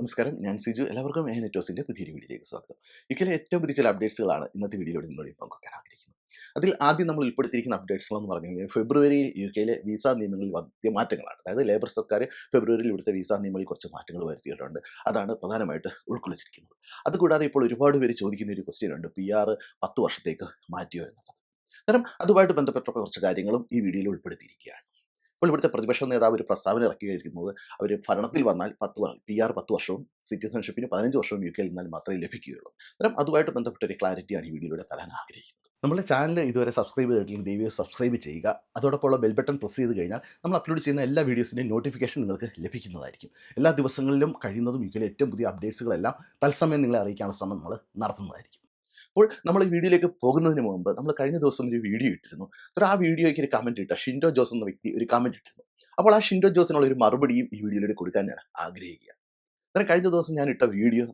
നമസ്കാരം ഞാൻ സിജു. എല്ലാവർക്കും എ നെറ്റോസിന്റെ പുതിയൊരു വീഡിയോയിലേക്ക് സ്വാഗതം. ഇക്കലെ ഏറ്റവും പുതിയ ചില അപ്ഡേറ്റ്സുകളാണ് ഇന്നത്തെ വീഡിയോയിലൂടെ നിങ്ങളോട് പങ്കുവെക്കാൻ ആഗ്രഹിക്കുന്നത്. അതിൽ ആദ്യം നമ്മൾ ഉൾപ്പെടുത്തിയിരിക്കുന്ന അപ്ഡേറ്റ്സ് എന്ന് പറഞ്ഞു കഴിഞ്ഞാൽ ഫെബ്രുവരിയിൽ യു കെയിലെ വിസ നിയമങ്ങളിൽ വന്നിയ മാറ്റങ്ങളാണ്. അതായത് ലേബർ സർക്കാർ ഫെബ്രുവരിയിൽ ഇവിടുത്തെ വിസ നിയമങ്ങളിൽ കുറച്ച് മാറ്റങ്ങൾ വരുത്തിയിട്ടുണ്ട്. അതാണ് പ്രധാനമായിട്ട് ഉൾക്കൊള്ളിച്ചിരിക്കുന്നത്. അതുകൂടാതെ ഇപ്പോൾ ഒരുപാട് പേര് ചോദിക്കുന്ന ഒരു ക്വസ്റ്റ്യൻ ഉണ്ട്. പി ആർ പത്ത് വർഷത്തേക്ക് മാറ്റിയോ എന്നുള്ളത്. കാരണം അതുമായിട്ട് ബന്ധപ്പെട്ട കുറച്ച് കാര്യങ്ങളും ഈ വീഡിയോയിൽ ഉൾപ്പെടുത്തിയിരിക്കുകയാണ്. ഇപ്പോൾ ഇവിടുത്തെ പ്രതിപക്ഷ നേതാവ് ഒരു പ്രസ്താവന ഇറക്കിയിരിക്കുന്നത് അവർ ഭരണത്തിൽ വന്നാൽ പത്ത് പി ആർ പത്ത് വർഷവും സിറ്റിസൺഷിപ്പിന് പതിനഞ്ച് വർഷവും യു കെയിൽ നിന്നാൽ മാത്രമേ ലഭിക്കുകയുള്ളൂ. അന്നേരം അതുമായിട്ട് ബന്ധപ്പെട്ട ഒരു ക്ലാരിറ്റിയാണ് ഈ വീഡിയോയിലൂടെ തരാൻ ആഗ്രഹിക്കുന്നത്. നമ്മുടെ ചാനൽ ഇതുവരെ സബ്സ്ക്രൈബ് ചെയ്തിട്ടില്ലെങ്കിൽ ദയവായി സബ്സ്ക്രൈബ് ചെയ്യുക. അതോടൊപ്പമുള്ള ബെൽ ബട്ടൺ പ്രസ് ചെയ്ത് കഴിഞ്ഞാൽ നമ്മൾ അപ്ലോഡ് ചെയ്യുന്ന എല്ലാ വീഡിയോസിന്റെയും നോട്ടിഫിക്കേഷൻ നിങ്ങൾക്ക് ലഭിക്കുന്നതായിരിക്കും. എല്ലാ ദിവസങ്ങളിലും കഴിയുന്നതും യു കെയിലെ ഏറ്റവും പുതിയ അപ്ഡേറ്റ്സുകളെല്ലാം തത്സമയം നിങ്ങളെ അറിയിക്കാനുള്ള ശ്രമം നമ്മൾ നടത്തുന്നതായിരിക്കും. അപ്പോൾ നമ്മൾ ഈ വീഡിയോയിലേക്ക് പോകുന്നതിന് മുമ്പ് നമ്മൾ കഴിഞ്ഞ ദിവസം ഒരു വീഡിയോ ഇട്ടിരുന്നു. അപ്പോൾ ആ വീഡിയോയ്ക്ക് ഒരു കമന്റ് ഇട്ട ഷിൻഡോ ജോസ് എന്ന വ്യക്തി ഒരു കമന്റ് ഇട്ടിരുന്നു. അപ്പോൾ ആ ഷിൻഡോ ജോസിനുള്ള ഒരു മറുപടിയും ഈ വീഡിയോയിലൂടെ കൊടുക്കാൻ ഞാൻ ആഗ്രഹിക്കുകയാണ്. അത്ര കഴിഞ്ഞ ദിവസം ഞാൻ ഇട്ട വീഡിയോ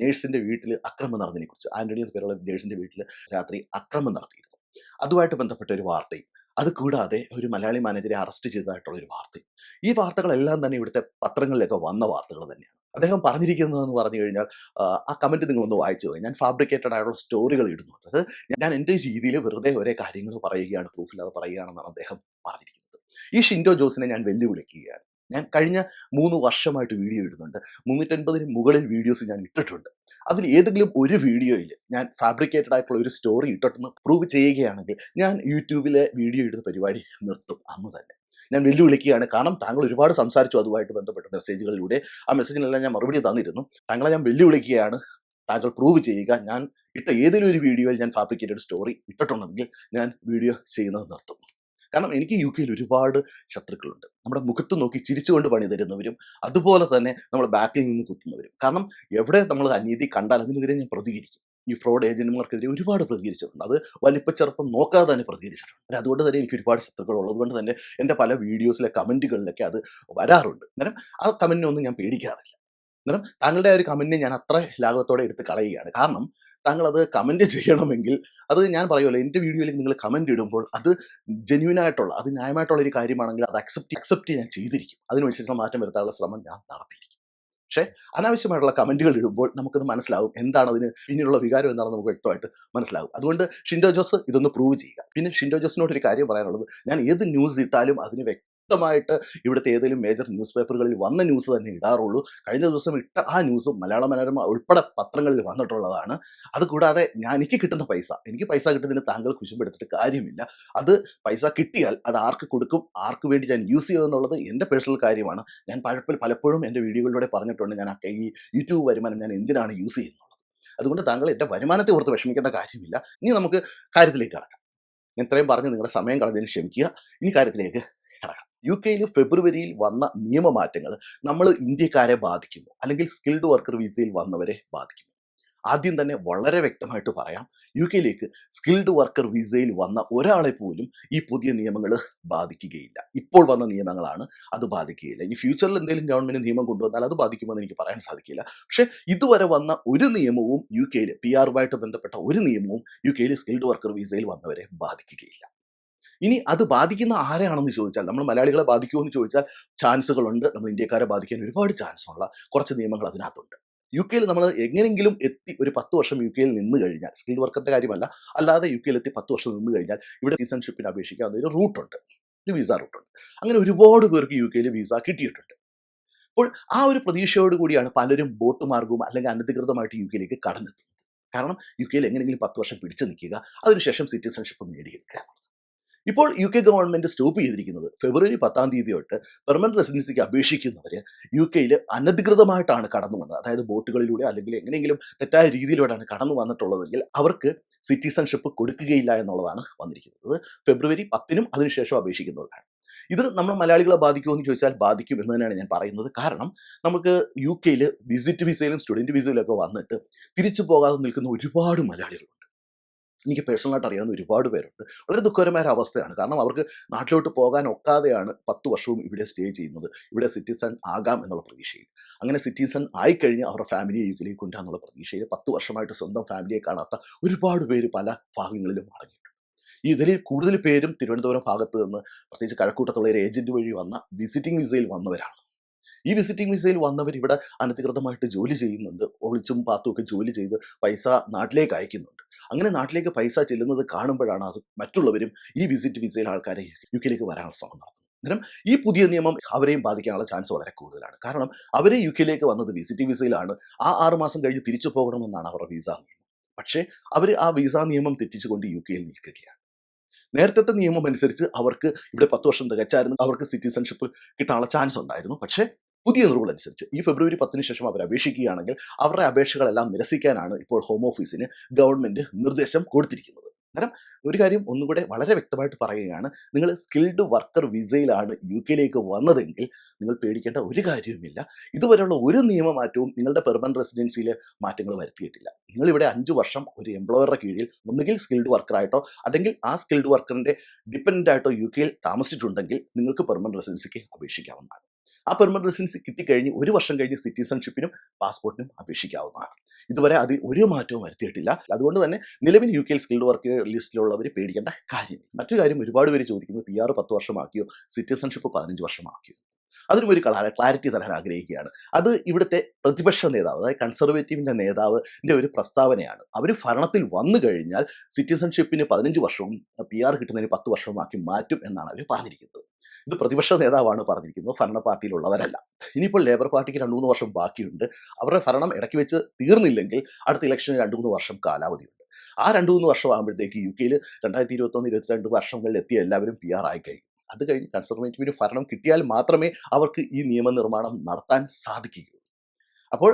നേഴ്സിന്റെ വീട്ടിൽ അക്രമം നടന്നതിനെ കുറിച്ച് ആന്റണി എന്ന പേരുള്ള നേഴ്സിന്റെ വീട്ടിൽ രാത്രി അക്രമം നടത്തിയിരുന്നു. അതുമായിട്ട് ബന്ധപ്പെട്ട ഒരു വാർത്തയും അത് കൂടാതെ ഒരു മലയാളി മാനേജരെ അറസ്റ്റ് ചെയ്തതായിട്ടുള്ള ഒരു വാർത്തയും. ഈ വാർത്തകളെല്ലാം തന്നെ ഇവിടുത്തെ പത്രങ്ങളിലൊക്കെ വന്ന വാർത്തകൾ തന്നെയാണ്. അദ്ദേഹം പറഞ്ഞിരിക്കുന്നതെന്ന് പറഞ്ഞു കഴിഞ്ഞാൽ ആ, കമന്റ് നിങ്ങളൊന്ന് വായിച്ചു പോയി ഞാൻ ഫാബ്രിക്കേറ്റഡ് ആയിട്ടുള്ള സ്റ്റോറികൾ ഇടുന്നു. അത് ഞാൻ എന്റെ രീതിയിൽ വെറുതെ ഒരേ കാര്യങ്ങൾ പറയുകയാണ് പ്രൂഫില്ലാതെ പറയുകയാണെന്നാണ് അദ്ദേഹം പറഞ്ഞിരിക്കുന്നത്. ഈ ഷിൻഡോ ജോസിനെ ഞാൻ വെല്ലുവിളിക്കുകയാണ്. ഞാൻ കഴിഞ്ഞ മൂന്ന് വർഷമായിട്ട് വീഡിയോ ഇടുന്നുണ്ട്. മുന്നൂറ്റൻപതിന് മുകളിൽ വീഡിയോസ് ഞാൻ ഇട്ടിട്ടുണ്ട്. അതിൽ ഏതെങ്കിലും ഒരു വീഡിയോയിൽ ഞാൻ ഫാബ്രിക്കേറ്റഡ് ആയിട്ടുള്ള ഒരു സ്റ്റോറി ഇട്ടിട്ടെന്ന് പ്രൂവ് ചെയ്യുകയാണെങ്കിൽ ഞാൻ യൂട്യൂബിലെ വീഡിയോ ഇടുന്ന പരിപാടി നിർത്തും. അന്ന് തന്നെ. ഞാൻ വെല്ലുവിളിക്കുകയാണ്. കാരണം താങ്കൾ ഒരുപാട് സംസാരിച്ചു അതുമായിട്ട് ബന്ധപ്പെട്ട മെസ്സേജുകളിലൂടെ. ആ മെസ്സേജിനെല്ലാം ഞാൻ മറുപടി തന്നിരുന്നു. താങ്കളെ ഞാൻ വെല്ലുവിളിക്കുകയാണ്. താങ്കൾ പ്രൂവ് ചെയ്യുക. ഞാൻ ഇട്ട ഏതെങ്കിലും ഒരു വീഡിയോയിൽ ഞാൻ ഫാബ്രിക്കേറ്റഡ് സ്റ്റോറി ഇട്ടിട്ടുണ്ടെങ്കിൽ ഞാൻ വീഡിയോ ചെയ്യുന്നത് നിർത്തും. കാരണം എനിക്ക് യു കെയിൽ ഒരുപാട് ശത്രുക്കളുണ്ട്. നമ്മുടെ മുഖത്ത് നോക്കി ചിരിച്ചുകൊണ്ട് പണി തരുന്നവരും അതുപോലെ തന്നെ നമ്മുടെ ബാക്കിൽ നിന്ന് കുത്തുന്നവരും. കാരണം എവിടെ നമ്മൾ അനീതി കണ്ടാൽ അതിനെതിരെ ഞാൻ പ്രതികരിക്കും. ഈ ഫ്രോഡ് ഏജന്റുമാർക്കെതിരെ ഒരുപാട് പ്രതികരിച്ചിട്ടുണ്ട്. അത് വലിപ്പച്ചെറുപ്പം നോക്കാതെ തന്നെ പ്രതികരിച്ചിട്ടുണ്ട്. അല്ല, അതുകൊണ്ട് തന്നെ എനിക്ക് ഒരുപാട് ശത്രുക്കൾ ഉള്ളതുകൊണ്ട് തന്നെ എന്റെ പല വീഡിയോസിലെ കമന്റുകളിലൊക്കെ അത് വരാറുണ്ട്. അന്നേരം ആ കമന്റിനൊന്നും ഞാൻ പേടിക്കാറില്ല. അന്നേരം താങ്കളുടെ ഒരു കമന്റിനെ ഞാൻ അത്ര ലാഘവത്തോടെ എടുത്ത് കളയുകയാണ്. കാരണം താങ്കൾ അത് കമന്റ് ചെയ്യണമെങ്കിൽ അത് ഞാൻ പറയുമല്ലോ എന്റെ വീഡിയോയിലേക്ക് നിങ്ങൾ കമന്റ് ഇടുമ്പോൾ അത് ജെന്യൂൻ ആയിട്ടുള്ള അത് ന്യായമായിട്ടുള്ള ഒരു കാര്യമാണെങ്കിൽ അത് അക്സെപ്റ്റ് അക്സെപ്റ്റ് ഞാൻ ചെയ്തിരിക്കും. അതിനനുസരിച്ച് മാറ്റം വരുത്താനുള്ള ശ്രമം ഞാൻ നടത്തിയിരിക്കും. പക്ഷേ അനാവശ്യമായിട്ടുള്ള കമന്റുകൾ ഇടുമ്പോൾ നമുക്കത് മനസ്സിലാവും എന്താണ് അതിന് പിന്നിലുള്ള വികാരം എന്താണെന്ന് നമുക്ക് വ്യക്തമായിട്ട് മനസ്സിലാവും. അതുകൊണ്ട് ഷിൻഡോ ജോസ് ഇതൊന്ന് പ്രൂവ് ചെയ്യുക. പിന്നെ ഷിൻഡോ ജോസിനോട് ഒരു കാര്യം പറയാനുള്ളത് ഞാൻ ഏത് ന്യൂസ് ഇട്ടാലും അതിന് വ്യക്തമായിട്ട് ഇവിടുത്തെ ഏതെങ്കിലും മേജർ ന്യൂസ് പേപ്പറുകളിൽ വന്ന ന്യൂസ് തന്നെ ഇടാറുള്ളൂ. കഴിഞ്ഞ ദിവസം ഇട്ട ആ ന്യൂസ് മലയാള മനോരമ ഉൾപ്പെടെ പത്രങ്ങളിൽ വന്നിട്ടുള്ളതാണ്. അതുകൂടാതെ ഞാൻ എനിക്ക് കിട്ടുന്ന പൈസ എനിക്ക് പൈസ കിട്ടുന്നതിന് താങ്കൾ കുശുമ്പെടുത്തിട്ട് കാര്യമില്ല. അത് പൈസ കിട്ടിയാൽ അത് ആർക്ക് കൊടുക്കും ആർക്ക് വേണ്ടി ഞാൻ യൂസ് ചെയ്യുമെന്നുള്ളത് എന്റെ പേഴ്സണൽ കാര്യമാണ്. ഞാൻ പലപ്പോഴും പലപ്പോഴും എന്റെ വീഡിയോകളിലൂടെ പറഞ്ഞിട്ടുണ്ട് ഞാൻ ഈ യൂട്യൂബ് വരുമാനം ഞാൻ എന്തിനാണ് യൂസ് ചെയ്യുന്നത്. അതുകൊണ്ട് താങ്കൾ എന്റെ വരുമാനത്തെ ഓർത്ത് വിഷമിക്കേണ്ട കാര്യമില്ല. ഇനി നമുക്ക് കാര്യത്തിലേക്ക് കടക്കാം. ഇത്രയും പറഞ്ഞ് നിങ്ങളുടെ സമയം കളഞ്ഞതിന് ക്ഷമിക്കുക. ഇനി കാര്യത്തിലേക്ക് കടക്കാം. യു കെയിൽ ഫെബ്രുവരിയിൽ വന്ന നിയമമാറ്റങ്ങൾ നമ്മൾ ഇന്ത്യക്കാരെ ബാധിക്കുന്നു. അല്ലെങ്കിൽ സ്കിൽഡ് വർക്കർ വിസയിൽ വന്നവരെ ബാധിക്കുന്നു. ആദ്യം തന്നെ വളരെ വ്യക്തമായിട്ട് പറയാം. യു കെയിലേക്ക് സ്കിൽഡ് വർക്കർ വിസയിൽ വന്ന ഒരാളെ പോലും ഈ പുതിയ നിയമങ്ങൾ ബാധിക്കുകയില്ല. ഇപ്പോൾ വന്ന നിയമങ്ങളാണ് അത് ബാധിക്കുകയില്ല. ഇനി ഫ്യൂച്ചറിൽ എന്തെങ്കിലും ഗവൺമെന്റ് നിയമം കൊണ്ടുവന്നാൽ അത് ബാധിക്കുമെന്ന് എനിക്ക് പറയാൻ സാധിക്കില്ല. പക്ഷേ ഇതുവരെ വന്ന ഒരു നിയമവും യു കെയിൽ പി ആറുമായിട്ട് ബന്ധപ്പെട്ട ഒരു നിയമവും യു കെയിൽ സ്കിൽഡ് വർക്കർ വിസയിൽ വന്നവരെ ബാധിക്കുകയില്ല. ഇനി അത് ബാധിക്കുന്ന ആരെയാണെന്ന് ചോദിച്ചാൽ നമ്മൾ മലയാളികളെ ബാധിക്കുമോ എന്ന് ചോദിച്ചാൽ ചാൻസുകളുണ്ട്. നമ്മൾ ഇന്ത്യക്കാരെ ബാധിക്കാൻ ഒരുപാട് ചാൻസ് ഉള്ള കുറച്ച് നിയമങ്ങൾ അതിനകത്തുണ്ട്. യു കെയിൽ നമ്മൾ എങ്ങനെയെങ്കിലും എത്തി ഒരു പത്ത് വർഷം യു കെയിൽ നിന്ന് കഴിഞ്ഞാൽ സ്കിൽഡ് വർക്കറിന്റെ കാര്യമല്ല അല്ലാതെ യു കെയിൽ എത്തി പത്ത് വർഷം നിന്ന് കഴിഞ്ഞാൽ ഇവിടെ സിറ്റിസൺഷിപ്പിന് അപേക്ഷിക്കാവുന്ന ഒരു റൂട്ടുണ്ട് ഒരു വിസ റൂട്ടുണ്ട് അങ്ങനെ ഒരുപാട് പേർക്ക് യു കെയിൽ വിസ കിട്ടിയിട്ടുണ്ട്. അപ്പോൾ ആ ഒരു പ്രതീക്ഷയോട് കൂടിയാണ് പലരും ബോട്ട് മാർഗവും അല്ലെങ്കിൽ അനധികൃതമായിട്ട് യു കെയിലേക്ക് കടന്നെത്തുന്നത്. കാരണം യു കെയിൽ എങ്ങനെയെങ്കിലും പത്ത് വർഷം പിടിച്ചു നിൽക്കുക അതിനുശേഷം സിറ്റിസൺഷിപ്പ് നേടിയെടുക്കുക. ഇപ്പോൾ യു കെ ഗവൺമെന്റ് സ്റ്റോപ്പ് ചെയ്തിരിക്കുന്നത് ഫെബ്രുവരി പത്താം തീയതി തൊട്ട് പെർമനന്റ് റെസിഡൻസിക്ക് അപേക്ഷിക്കുന്നവർ യു കെയിൽ അനധികൃതമായിട്ടാണ് കടന്നു വന്നത്. അതായത് ബോട്ടുകളിലൂടെ അല്ലെങ്കിൽ എങ്ങനെയെങ്കിലും തെറ്റായ രീതിയിലൂടെയാണ് കടന്നു വന്നിട്ടുള്ളതെങ്കിൽ അവർക്ക് സിറ്റിസൺഷിപ്പ് കൊടുക്കുകയില്ല എന്നുള്ളതാണ് വന്നിരിക്കുന്നത്. ഫെബ്രുവരി പത്തിനും അതിനുശേഷം അപേക്ഷിക്കുന്നവർക്കാണ് ഇത് നമ്മൾ മലയാളികളെ ബാധിക്കുമോ എന്ന് ചോദിച്ചാൽ ബാധിക്കും എന്ന് തന്നെയാണ് ഞാൻ പറയുന്നത്. കാരണം നമുക്ക് യു കെയിൽ വിസിറ്റ് വിസയിലും സ്റ്റുഡന്റ് വിസയിലും ഒക്കെ വന്നിട്ട് തിരിച്ചു പോകാതെ നിൽക്കുന്ന ഒരുപാട് മലയാളികളുണ്ട്. എനിക്ക് പേഴ്സണലായിട്ട് അറിയാവുന്ന ഒരുപാട് പേരുണ്ട്. വളരെ ദുഃഖകരമായ അവസ്ഥയാണ്. കാരണം അവർക്ക് നാട്ടിലോട്ട് പോകാൻ ഒക്കാതെയാണ് പത്ത് വർഷവും ഇവിടെ സ്റ്റേ ചെയ്യുന്നത്. ഇവിടെ സിറ്റിസൺ ആകാം എന്നുള്ള പ്രതീക്ഷയിൽ. അങ്ങനെ സിറ്റിസൺ ആയിക്കഴിഞ്ഞ് അവരുടെ ഫാമിലിയെ യു കെയിലേക്ക് കൊണ്ടുവരാന്നുള്ള പ്രതീക്ഷയിൽ പത്ത് വർഷമായിട്ട് സ്വന്തം ഫാമിലിയെ കാണാത്ത ഒരുപാട് പേര് പല ഭാഗങ്ങളിലും മടങ്ങി ഇതിൽ കൂടുതൽ പേരും തിരുവനന്തപുരം ഭാഗത്ത് നിന്ന് പ്രത്യേകിച്ച് കഴക്കൂട്ടത്തുള്ള ഒരു ഏജന്റ് വഴി വന്ന വിസിറ്റിംഗ് വിസയിൽ വന്നവരാണ്. ഈ വിസിറ്റിംഗ് വിസയിൽ വന്നവർ ഇവിടെ അനധികൃതമായിട്ട് ജോലി ചെയ്യുന്നുണ്ട്. ഒളിച്ചും പാത്തും ഒക്കെ ജോലി ചെയ്ത് പൈസ നാട്ടിലേക്ക് അയക്കുന്നുണ്ട്. അങ്ങനെ നാട്ടിലേക്ക് പൈസ ചെല്ലുന്നത് കാണുമ്പോഴാണ് അത് മറ്റുള്ളവരും ഈ വിസിറ്റ് വിസയിൽ ആൾക്കാരെ യു കെയിലേക്ക് വരാനുള്ള ശ്രമം നടത്തുന്നത്. അന്നേരം ഈ പുതിയ നിയമം അവരെയും ബാധിക്കാനുള്ള ചാൻസ് വളരെ കൂടുതലാണ്. കാരണം അവരെ യു കെയിലേക്ക് വന്നത് വിസിറ്റ് വിസയിലാണ് ആ ആറുമാസം കഴിഞ്ഞ് തിരിച്ചു പോകണമെന്നാണ് അവരുടെ വിസ നിയമം. പക്ഷേ അവർ ആ വിസ നിയമം തെറ്റിച്ചുകൊണ്ട് യു കെയിൽ നിൽക്കുകയാണ്. നേരത്തെ നിയമം അനുസരിച്ച് അവർക്ക് ഇവിടെ പത്ത് വർഷം തികച്ചായിരുന്നു. അവർക്ക് സിറ്റിസൺഷിപ്പ് കിട്ടാനുള്ള ചാൻസ് ഉണ്ടായിരുന്നു. പക്ഷേ പുതിയ റൂൾ അനുസരിച്ച് ഈ ഫെബ്രുവരി പത്തിന് ശേഷം അവർ അപേക്ഷിക്കുകയാണെങ്കിൽ അവരുടെ അപേക്ഷകളെല്ലാം നിരസിക്കാനാണ് ഇപ്പോൾ ഹോം ഓഫീസിന് ഗവൺമെന്റ് നിർദ്ദേശം കൊടുത്തിരിക്കുന്നത്. അന്നേരം ഒരു കാര്യം ഒന്നുകൂടെ വളരെ വ്യക്തമായിട്ട് പറയുകയാണ്. നിങ്ങൾ സ്കിൽഡ് വർക്കർ വിസയിലാണ് യു കെയിലേക്ക് വന്നതെങ്കിൽ നിങ്ങൾ പേടിക്കേണ്ട ഒരു കാര്യവുമില്ല. ഇതുവരെയുള്ള ഒരു നിയമമാറ്റവും നിങ്ങളുടെ പെർമനന്റ് റെസിഡൻസിയിൽ മാറ്റങ്ങൾ വരുത്തിയിട്ടില്ല. നിങ്ങളിവിടെ അഞ്ച് വർഷം ഒരു എംപ്ലോയറുടെ കീഴിൽ ഒന്നുകിൽ സ്കിൽഡ് വർക്കറായിട്ടോ അല്ലെങ്കിൽ ആ സ്കിൽഡ് വർക്കറിന്റെ ഡിപ്പെൻഡന്റ് ആയിട്ടോ യു കെയിൽ താമസിച്ചിട്ടുണ്ടെങ്കിൽ നിങ്ങൾക്ക് പെർമനന്റ് റെസിഡൻസിക്ക് അപേക്ഷിക്കാവുന്നതാണ്. ആ പെർമനന്റ് റെസിഡൻസി കിട്ടിക്കഴിഞ്ഞ് ഒരു വർഷം കഴിഞ്ഞ് സിറ്റിസൺഷിപ്പിനും പാസ്പോർട്ടിനും അപേക്ഷിക്കാവുന്നതാണ്. ഇതുവരെ അതിൽ ഒരു മാറ്റവും വരുത്തിയിട്ടില്ല. അതുകൊണ്ട് തന്നെ നിലവിൽ യു കെ സ്കിൽഡ് വർക്ക് ലിസ്റ്റിലുള്ളവർ പേടിക്കേണ്ട കാര്യമില്ല. മറ്റൊരു കാര്യം ഒരുപാട് പേര് ചോദിക്കുന്നത് പി ആർ പത്ത് വർഷമാക്കിയോ? സിറ്റിസൺഷിപ്പ് പതിനഞ്ച് വർഷമാക്കിയോ? അതിനും ഒരു കളാ ക്ലാരിറ്റി തരാൻ ആഗ്രഹിക്കുകയാണ്. അത് ഇവിടുത്തെ പ്രതിപക്ഷ നേതാവ് അതായത് കൺസർവേറ്റീവിന്റെ നേതാവിന്റെ ഒരു പ്രസ്താവനയാണ്. അവർ ഭരണത്തിൽ വന്നു കഴിഞ്ഞാൽ സിറ്റിസൺഷിപ്പിന് പതിനഞ്ച് വർഷവും പി ആർ കിട്ടുന്നതിന് പത്ത് വർഷവുമാക്കി മാറ്റും എന്നാണ് അവർ പറഞ്ഞിരിക്കുന്നത്. ഇത് പ്രതിപക്ഷ നേതാവാണ് പറഞ്ഞിരിക്കുന്നത് ഭരണ പാർട്ടിയിലുള്ളവരല്ല. ഇനിയിപ്പോൾ ലേബർ പാർട്ടിക്ക് രണ്ട് മൂന്ന് വർഷം ബാക്കിയുണ്ട്. അവരുടെ ഭരണം ഇടയ്ക്ക് വെച്ച് തീർന്നില്ലെങ്കിൽ അടുത്ത ഇലക്ഷന് രണ്ട് മൂന്ന് വർഷം കാലാവധിയുണ്ട്. ആ രണ്ട് മൂന്ന് വർഷം ആകുമ്പോഴത്തേക്ക് യു കെയിൽ രണ്ടായിരത്തി ഇരുപത്തൊന്ന് ഇരുപത്തിരണ്ട് വർഷങ്ങളിൽ എത്തിയ എല്ലാവരും പി ആർ ആയി കഴിഞ്ഞു. അത് കഴിഞ്ഞ് കൺസർവേറ്റീവിന് ഭരണം കിട്ടിയാൽ മാത്രമേ അവർക്ക് ഈ നിയമനിർമ്മാണം നടത്താൻ സാധിക്കുകയുള്ളൂ. അപ്പോൾ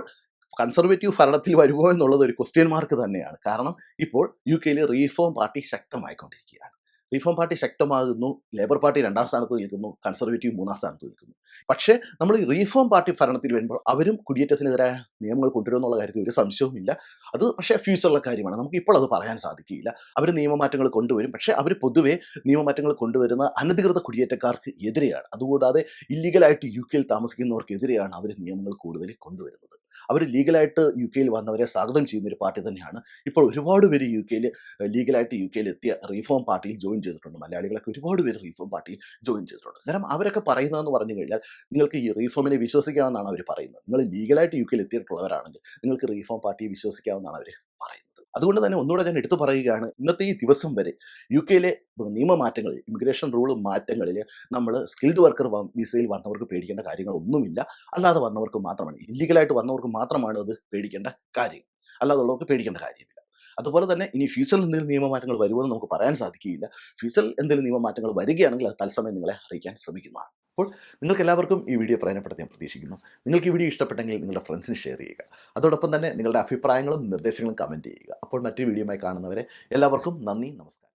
കൺസർവേറ്റീവ് ഭരണത്തിൽ വരുമോ എന്നുള്ളത് ഒരു ക്വസ്റ്റ്യൻ മാർക്ക് തന്നെയാണ്. കാരണം ഇപ്പോൾ യു കെയിൽ റീഫോം പാർട്ടി ശക്തമായിക്കൊണ്ടിരിക്കുകയാണ്. റീഫോം പാർട്ടി ശക്തമാകുന്നു ലേബർ പാർട്ടി രണ്ടാം സ്ഥാനത്ത് നിൽക്കുന്നു കൺസർവേറ്റീവ് മൂന്നാം സ്ഥാനത്ത് നിൽക്കുന്നു. പക്ഷേ നമ്മൾ ഈ റീഫോം പാർട്ടി ഭരണത്തിൽ വരുമ്പോൾ അവരും കുടിയേറ്റത്തിനെതിരായ നിയമങ്ങൾ കൊണ്ടുവരുമെന്നുള്ള കാര്യത്തിൽ ഒരു സംശയവുമില്ല അത് പക്ഷേ ഫ്യൂച്ചറിലെ കാര്യമാണ്. നമുക്ക് ഇപ്പോൾ അത് പറയാൻ സാധിക്കില്ല അവർ നിയമമാറ്റങ്ങൾ കൊണ്ടുവരും. പക്ഷേ അവർ പൊതുവേ നിയമമാറ്റങ്ങൾ കൊണ്ടുവരുന്ന അനധികൃത കുടിയേറ്റക്കാർക്ക് എതിരെയാണ്. അതുകൂടാതെ ഇല്ലീഗലായിട്ട് യു കെയിൽ താമസിക്കുന്നവർക്കെതിരെയാണ് അവർ നിയമങ്ങൾ കൂടുതൽ കൊണ്ടുവരുന്നത്. അവർ ലീഗലായിട്ട് യു കെയിൽ വന്നവരെ സ്വാഗതം ചെയ്യുന്ന ഒരു പാർട്ടി തന്നെയാണ്. ഇപ്പോൾ ഒരുപാട് പേര് യു കെയിൽ ലീഗലായിട്ട് യു കെയിൽ എത്തിയ റീഫോം പാർട്ടിയിൽ ജോയിൻ ചെയ്തിട്ടുണ്ട്. മലയാളികളൊക്കെ ഒരുപാട് പേര് റീഫോം പാർട്ടിയിൽ ജോയിൻ ചെയ്തിട്ടുണ്ട്. കാരണം അവരൊക്കെ പറയുന്നതെന്ന് പറഞ്ഞു കഴിഞ്ഞാൽ നിങ്ങൾക്ക് ഈ റീഫോമിനെ വിശ്വസിക്കാമെന്നാണ് അവർ പറയുന്നത്. നിങ്ങൾ ലീഗലായിട്ട് യു കെയിൽ എത്തിയിട്ടുള്ളവരാണെങ്കിൽ നിങ്ങൾക്ക് റീഫോം പാർട്ടിയെ വിശ്വസിക്കാമെന്നാണ് അവർ അതുകൊണ്ട് തന്നെ ഒന്നുകൂടെ ഞാൻ എടുത്തു പറയുകയാണ് ഇന്നത്തെ ഈ ദിവസം വരെ യു കെയിലെ നിയമമാറ്റങ്ങളിൽ ഇമിഗ്രേഷൻ റൂൾ മാറ്റങ്ങളിൽ നമ്മൾ സ്കിൽഡ് വർക്കർ വിസയിൽ വന്നവർക്ക് പേടിക്കേണ്ട കാര്യങ്ങളൊന്നുമില്ല. അല്ലാതെ വന്നവർക്ക് മാത്രമാണ് ഇല്ലീഗലായിട്ട് വന്നവർക്ക് മാത്രമാണ് അത് പേടിക്കേണ്ട കാര്യം. അല്ലാതെ ഉള്ളവർക്ക് പേടിക്കേണ്ട കാര്യമില്ല. അതുപോലെ തന്നെ ഇനി ഫ്യൂച്ചറിൽ എന്തെങ്കിലും നിയമമാറ്റങ്ങൾ വരുമെന്ന് നമുക്ക് പറയാൻ സാധിക്കുകയില്ല. ഫ്യൂച്ചറിൽ എന്തെങ്കിലും നിയമമാറ്റങ്ങൾ വരികയാണെങ്കിൽ അത് തത്സമയം നിങ്ങളെ അറിയിക്കാൻ ശ്രമിക്കുന്നതാണ്. അപ്പോൾ നിങ്ങൾക്ക് എല്ലാവർക്കും ഈ വീഡിയോ പ്രയോജനപ്പെടുത്തി ഞാൻ പ്രതീക്ഷിക്കുന്നു. നിങ്ങൾക്ക് ഈ വീഡിയോ ഇഷ്ടപ്പെട്ടെങ്കിൽ നിങ്ങളുടെ ഫ്രണ്ട്സിന് ഷെയർ ചെയ്യുക. അതോടൊപ്പം തന്നെ നിങ്ങളുടെ അഭിപ്രായങ്ങളും നിർദ്ദേശങ്ങളും കമന്റ് ചെയ്യുക. അപ്പോൾ മറ്റൊരു വീഡിയോയുമായി കാണുന്നവരെ എല്ലാവർക്കും നന്ദി നമസ്കാരം.